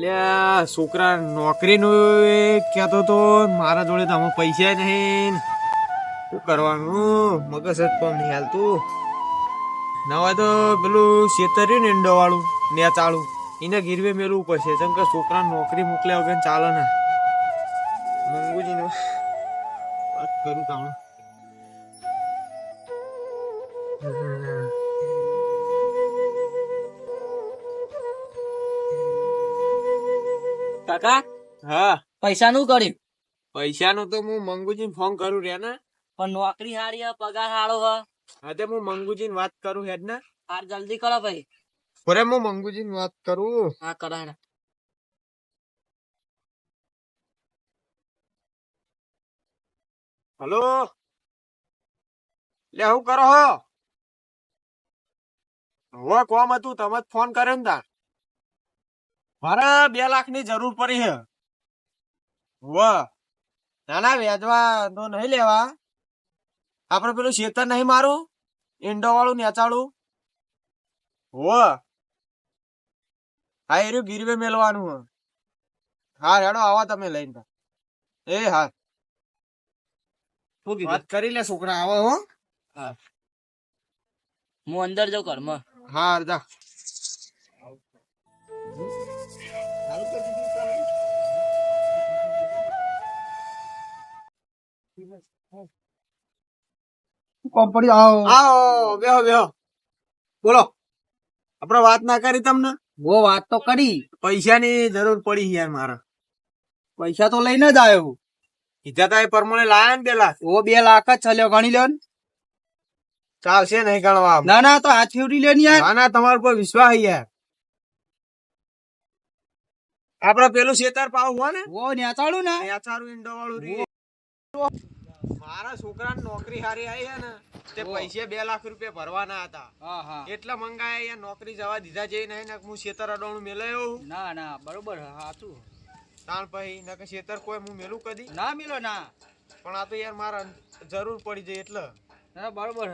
લે, છોકરા નોકરીનું કહેતો તો, મારા જોડે તો આમાં પૈસા નહીં. શું કરવાનું? મગજ જ પણ નહીં હાલતું. નવા તો પેલું શેતર રહ્યું ને ઈંડો વાળું, નેચાળું. એને ગીરવે મેળવું પડશે. જેમ કે છોકરા નોકરી મોકલ્યા વગર ચાલે ને. મંગુજીને વાત કરું તાણ. કાકા? હા. પૈસા નું કર્યું પૈસાનું તો હું મંગુજીને ફોન કરું રે ને પણ નોકરી હારી હે પગાર હારો હે. હા તે હું મંગુજીને વાત કરું હેડ ને? હાર જલ્દી કરો ભાઈ. ઓરે હું મંગુજીને વાત કરું. હા કરો હેડો. હલો? લે હું કરો હો? હવે કોમ હતું તમે જ ફોન કર્યો ને તાર. મારે બે લાખની જરૂર પડી છે. વ ના ના વેચવા તો નહીં લેવા. આપડે પેલું શેતર નહીં મારું ઈંડો વાળું નેચાળું વ હા એ રહ્યું ગીરવે મેલવાનું હા. હેડો આવો તમે લઈને એ હા. વાત કરી લે છોકરા આવો હો. હું. અંદર જાઉં ઘરમાં. હા અરદા કંપની આવો. આવો બેહો બેહો. બોલો. આપણે વાત ના કરી તમને? બહુ વાત તો કરી. પૈસાની જરૂર પડી યાર મારે. પૈસા તો લઈને જ આવ્યો કીધા તા એ પ્રમાણે લાયા ને બે લાખ? ઓ બે લાખ જ છલ્યો ગણી લ્યો ને. ચાલશે નહીં ગણવા ના ના તો હાથ ફેવડી લે યાર. ના ના તમારા પર વિશ્વાસ યાર. આપડે પેલું શેતર પાવ હોય ને? ઓ નેચાળું ને. ચારું ઈંડો વાળું રી મારા છોકરાને નોકરી હારી આવી ને તે પૈસે બે લાખ રૂપિયા ભરવાના હતા. એટલા મંગાયા યાર નોકરી જવા દીધા જઈ નહીં ને હું શેતર અડોણું મેલાયો ના ના બરોબર હાચું. તાણ પછી નકે શેતર કોઈ હું મેલું કદી? ના મેલો ના. પણ આ તો યાર મારા જરૂર પડી જાય એટલે. ના બરોબર.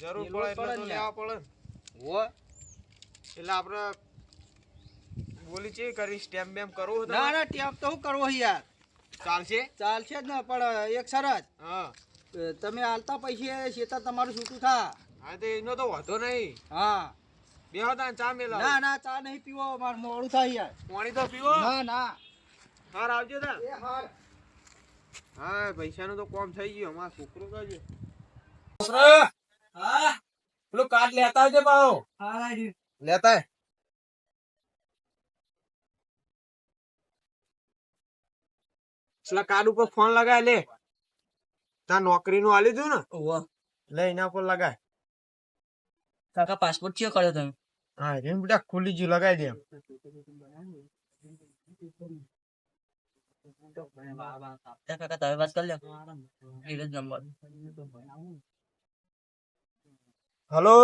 જરૂર પડે એટલે પડે તો લેવા પડે હો. એટલે આપણે બોલી છે કરી? સ્ટેમ્પ બેમ કરવું ના? ના ટેપ તો હું કરવો યાર. ચાલશે? ચાલશે જ ને પણ એક શરત. હા. તમે હાલતા પૈસે શેતર તમારું છૂટું થા હા તો એનો તો વાંધો નહીં. હા. બેહો તા ચા મેલા ના ના ચા નહીં પીવો માર મોડું થાય યાર. પાણી તો પીવો? ના ના. હાર આવજો તા એ હાર. હા પૈસાનું તો કોમ થઈ ગયું અમાર છોકરો કાજે હા? પેલું કાર્ડ લેતા આવજે પાછો. હા લેતા પેલા કાર્ડ ઉપર ફોન લગાય લે. તાર નોકરી નું આલી દઉં ને. લે એના પર લગાય. કાકા પાસપોર્ટ ચેક કર્યો તમે? હા એમ બેટા ખુલી ગયું લગાઈ દે કાકા તમે વાત કરી લો. એ નંબર. હલો?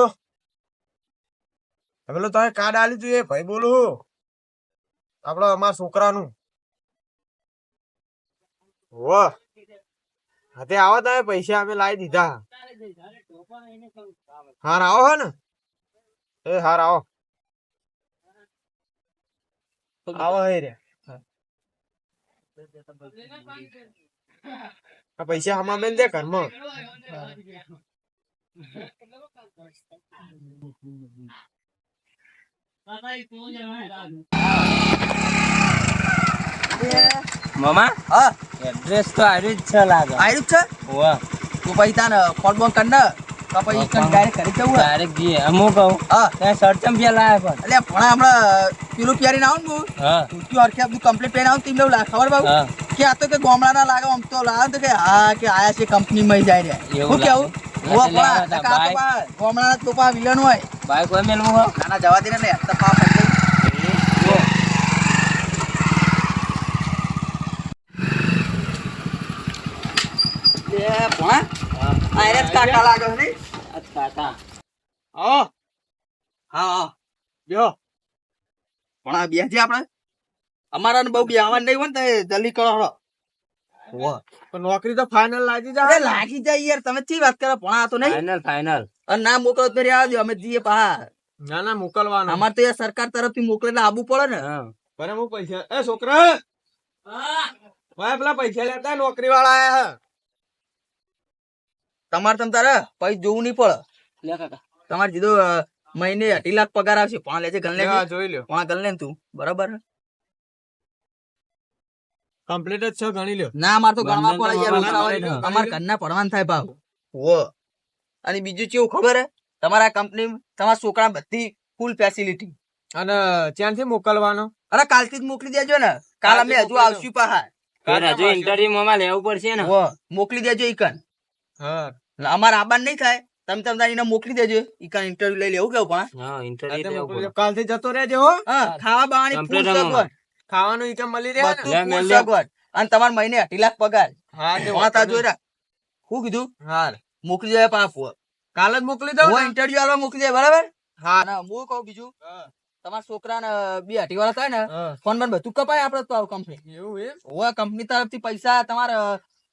પેલો તમે કાર્ડ આલી તું એ ભાઈ બોલું આપડે અમારા છોકરાનું. વાહ હાથે આવો તમે, પૈસા અમે લાવી દીધા. હાર આવો હે ને. એ હાર આવો. આવો હે રે. આ પૈસા આમાં મેં દે ઘરમાં. મામા? હા. એડ્રેસ તો આવ્યું જ છે લાગે. આયુ છે? વાહ તું પછી તાને ફોન બોન કર ને તો પછી હા, ડાયરેક્ટ કરી જવું ડાયરેક્ટ જઈએ. અમો કહું. હા. ત્યાં સરચમ ચમ પેલા પણ. એટલે પણ હમણાં પેલું આવું ને હું હા. તું હરખે બધું કમ્પ્લીટ પેન આવું તીમ લાગે. ખબર બાબુ? કે આ તો કે ગામડાના લાગે આમ તો લાગે તો કે હા કે આયા છે કંપનીમાં જાય રહ્યા શું કેવું? ગોમડા લેવા તા પા પા વિલન હોય. બાઈક હોય મેલવું હો નાના જવા દે ને તો પા આ એરે જ કાકા લાગે છે કાકા આવો હા હા. બેહો પણ આ બે છે આપણે? અમારા બહુ બે આવવાનું નહીં હોય ને જલ્દી કરો પણ નોકરી તો ફાઇનલ લાગી જાય લાગી જાય યાર તમે ચી વાત કરો? ભણા તો નહીં. ફાઇનલ ફાઇનલ અને ના મોકલો તો આવજો અમે જઈએ પા ના ના મોકલવાનો. અમારે તો યાર સરકાર તરફથી મોકલે આબુ આવવું પડે ને. હા. બરાબર હું પૈસા એ છોકરા! ભાઈ પેલા પૈસા લેતા નોકરી વાળા આયા હે. તમારે તમ તારે પૈસા જોવું નહીં પડે. લે કાકા. તમારે જીધો મહિને અઢી લાખ પગાર આવશે. પાંચ લેજે ગણ લેજે. જોઈ લ્યો. પાંચ ગણ લે તું. બરાબર? કમ્પ્લીટ જ છે? ગણી લ્યો. ના અમાર તો ગણવા પડે યાર અમાર ઘરના પડવાન થાય ભાવ. ઓ અને બીજું કેવું ખબર હે? તમારા કંપની તમારા છોકરા બધી ફૂલ ફેસિલિટી અને ત્યાંથી મોકલવાનો? અરે કાલથી જ મોકલી દેજો ને. કાલ અમે હજુ આવશું પાહા હજુ ઇન્ટરવ્યુ માં લેવું પડશે ને. હો. મોકલી દેજો ઈકન. હા. અમાર આબાન નહીં થાય. તમે તમે તારીને મોકલી દેજો. ઈકન ઇન્ટરવ્યુ લઈ લેવું કેવું પણ. હા કાલથી ઇન્ટરવ્યુ લેવું જતો રહેજો હો. ખાવા બાવાની ફૂલ સગવડ. ખાવાનું ઈ મળી રહે બધું ફૂલ સગવડ. અને તમારા મહિને અઢી લાખ પગાર. હા તે વાંતા. શું કીધું? હા મોકલી દેવા પાછું કાલ જ મોકલી દઉં હું ઇન્ટરવ્યુ આલવા મોકલી જાય બરાબર? હા. ના હું કહું બીજું. તમારા છોકરા ને બે અઢી વાળા થાય ને ફોન બંધ બધું કપાય આપડે તો આવું કંપની એવું એમ? હોય કંપની તરફથી પૈસા તમારે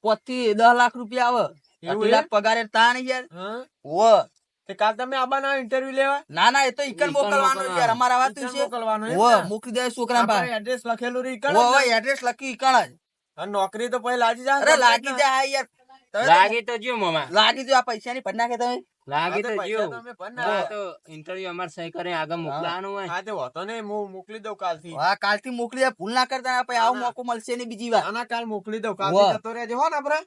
પોતથી દસ લાખ રૂપિયા આવે. એવું લાખ પગારે તાણ યાર. હા? ઓ તે કાલ તમે આબાના ઇન્ટરવ્યુ લેવા? ના ના એ તો ઈકન ઈકન મોકલવાનું. યાર. અમારા વાત છે. મોકલવાનો ઓ ને? દે છોકરા પાસે એડ્રેસ લખેલું રહી કણ ઓ એડ્રેસ લખી ઈકણ જ. અને નોકરી તો પછી લાગી જા અરે લાગી જા યાર. લાગી તો જ્યો મામા. લાગી જો આ પૈસા ની ભરી કે તમે. લાગી તો જ્યો તો હા, ઇન્ટરવ્યુ અમાર સહી કરે આગળ મોકલવાનું હોય. હા તે હોતો ને હું મોકલી દઉં કાલથી. હા કાલથી મોકલી દે ભૂલ ના કરતા પછી આવો. મોકો મળશે ને બીજી વાર. ના ના કાલ મોકલી દઉં. કાલથી. જતો રહેજે હો ને આપણે?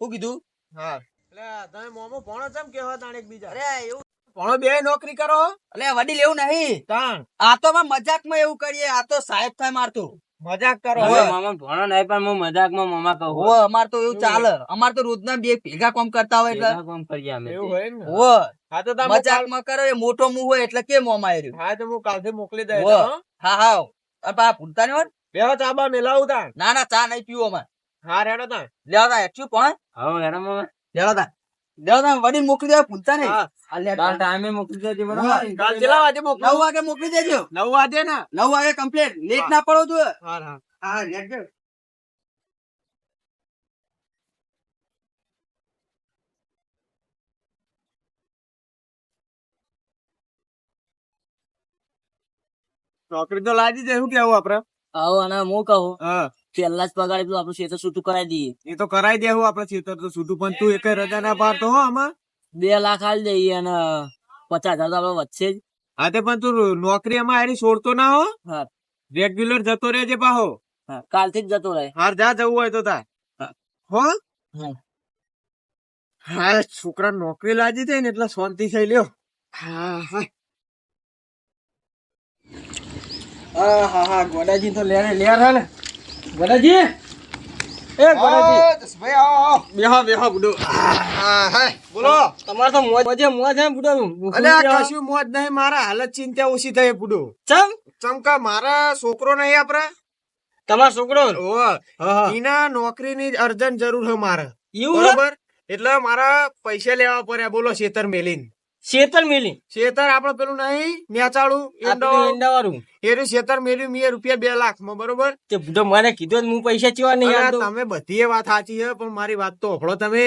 શું કીધું? હા. એટલે તમે મોમો ભણો ચમ કેવા તાણ એકબીજા? અરે એવું ભણો બે નોકરી કરો. અલે વડીલ એવું નહીં. તાણ. આ તો મજાકમાં એવું કરીએ આ તો સાહેબ થાય મારતો મજાક કરો મામા ભણો નહીં પણ હું મજાકમાં મામા કહું ઓ અમાર તો એવું ચાલે. અમાર તો રોજના બે ભેગા કામ કરતા હોય એટલે. કામ કરીએ અમે એવું હોય ને? ઓ હા તો તમે મજાકમાં કરે એ મોટો મું હોય એટલે કેમ મોમા આવ્યું હા તો હું કાલથી મોકલી દઉં હા. હા અરે પા ભૂલતા નહીં હોય ને? બે ચાબા મેલાવું તાણ. ના ના ચા નહીં પીવો અમાર હા રેડો તાણ લેવા તા એકચ્યુ પણ. હવે હેડો મામા. લેવા તા. લેવા તા વડીલ મોકલી દેવા ભૂલતા નહીં. હા. આ લે કાલ ટાઈમે મોકલી દેજો કાલ કેટલા વાગે મોકલો? નવ વાગે મોકલી દેજો. નવ વાગે ને? નવ વાગે કમ્પ્લીટ લેટ ના પડો જોઈએ હા હા. હા લેટ જો નોકરી તો લાગી જાય શું કેવું આપડે આવો અને હું કહું. હા. પેલા જ પગાર એટલું આપણું ક્ષેત્ર છૂટું કરાવી દઈએ. એ તો કરાઈ દેવું આપડે ચેતર તો છૂટું પણ તું એક રજા ના પાડતો હો આમાં. બે લાખ આલી દઈએ અને પચાસ હજાર તો આપડે વધશે જ. હા તે પણ તું નોકરી એમાં હારી છોડતો ના હો. હા. રેગ્યુલર જતો રહેજે પાહો. હા, કાલથી જ જતો રહે. હાર જા જવું હોય તો તાર હો. હા. છોકરા નોકરી લાગી જાય ને એટલે શાંતિ થઈ લ્યો. હા હા. હા હા હા ગોડાજી તો લે લેર હે ને ગોડાજી? એ ગોડાજી. બેહો બેહો બુડો. હા હા બોલો. તમારે તો મોજ મોજે મોજ હે બુડો. અલે કશું મોજ નહીં મારા હાલત ચિંતા ઓછી થઈ બુડો. ચમ? ચમકા મારા છોકરો નહીં આપરા તમારો છોકરો? એના નોકરીની અર્જન્ટ જરૂર છે મારે. એવું? બરોબર? એટલે મારા પૈસા લેવા પડ્યા બોલો છેતર મેલીન. શેતર મેલી. શેતર આપડે પેલું નહીં નેચાળું ઈંડો વાળું એનું શેતર મેલ્યું મેં રૂપિયા બે લાખમાં બરોબર? તે મને કીધું હું પૈસા ચેવા અરે તમે બધી એ વાત સાચી છે પણ મારી વાત તો ઓફળો તમે.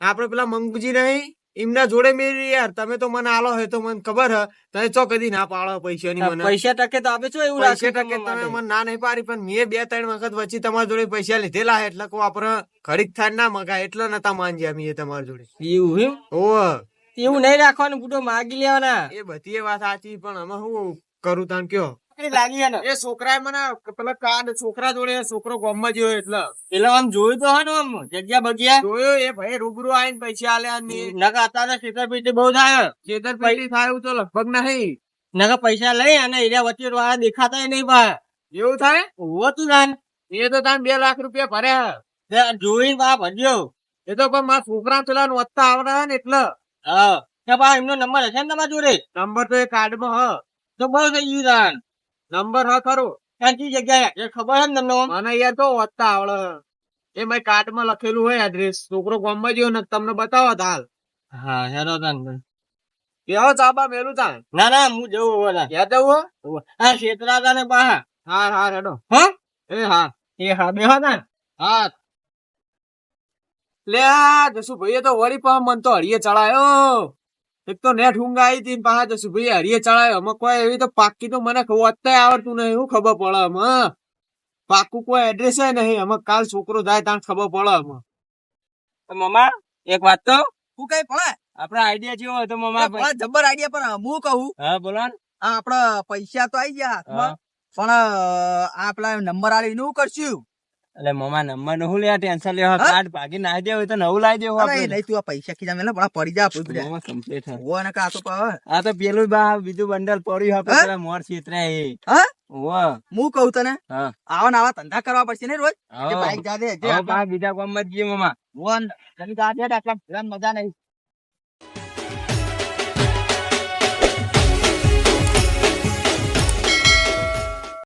આપડે પેલા મંગુજી નહીં એમના જોડે મેરી યાર. તમે તો મને આલો હોય તો મને ખબર હ. તમે ચો કદી ના પાડો પૈસા ની મને? પૈસા ટકે તો આપે છો એવું પૈસા ટકે તમે મને ના નહીં પાડી પણ મેં બે ત્રણ વખત વચ્ચે તમારા જોડે પૈસા લીધેલા એટલે કો આપડે ખરીદ થાય ના મગાય એટલે નતા માનજ્યા મેં તમારા જોડે. એવું એમ? ઓહ. એવું નહીં રાખવાનું બુડો માગી લેવાના. એ બધી એ વાત સાચી પણ અમે શું કરું તાન કયો? લાગી ને. એ છોકરાએ મને પેલા કાન છોકરા જોડે છોકરો ગામમાં જોયો એટલે. એટલે આમ જોયું તો હોય ને આમ જગ્યા બગ્યા? જોયો એ ભાઈ રૂબરૂ આવીને પૈસા આલ્યા નકા અત્યારે છેતરપિંડી બહુ થાય. છેતરપિંડી થાય એવું તો લગભગ નહીં. નકા પૈસા લઈ અને એરિયા વચ્ચે વાળા દેખાતા નહીં બા એવું થાય? હોતું તાન. એ તો તાન બે લાખ રૂપિયા ભર્યા. તે જોઈને બા ભજ્યો એ તો પણ મારા છોકરા પેલા વધતા આવડે ને એટલે. હા. એમનો નંબર હશે ને તમારા જોડે? નંબર તો એ કાર્ડમાં હ. તો બહુ થઈ ગયું જાન નંબર હ ખરો. ક્યાંથી જગ્યાએ? એ ખબર છે ને તમને મને યાર તો વધતા આવડે એ મેં કાર્ડમાં લખેલું હોય એડ્રેસ છોકરો ગામમાં જ્યો ને તમને બતાવો હાલ. હા હેરો જાન કેવો ચાબા મેલું તાન. ના ના હું જવું હવે ના. યાદ જવું હા? છેતરા તા ને બા હા હા હેડો. હા? એ હા. એ હા બેહો ના હા. લે જસુભાઈએ તો વળી પણ મન તો હળીએ ચડાયો. એક તો નેટ ઊંઘ આવી હતી પાછા જસુભાઈએ હળીએ ચડાયો. અમે કોઈ એવી તો પાકી તો મને અત્યારે આવડતું નહીં હું ખબર પડે અમે પાક્કું કોઈ એડ્રેસ નહીં. અમે કાલ છોકરો જાય ત્યાં ખબર પડે અમે મમા એક વાત તો. હું કઈ પડે? આપડા આઈડિયા જેવો હતો મમા જબર આઈડિયા પણ હું કહું. હા બોલો ને. આ આપડા પૈસા તો આઈ ગયા પણ અ, આ પેલા નંબર આવી નું કરશું. એટલે મમા નંબરનું શું લે ટેન્શન લેવા? કાર્ડ ભાગી નાખી દેવું હોય તો નવું લાવી દેવું આપણે નહીં તું આ પૈસા ખીજા મેલા પણ પડી જા આપણું. મમા કમ્પ્લીટ હે. ઓ અને કાતો પાવ આ તો પેલું બા બીજું બંડલ પડ્યું હા? પેલા મોર છેતરે એ હા? મુ હું કહું તને હા. આવા નાવા આવા ધંધા કરવા પડશે ને રોજ બાઈક જા દે જે બા બીજા ગામમાં જઈએ મમા વન તને જા દે આટલા મજા નહીં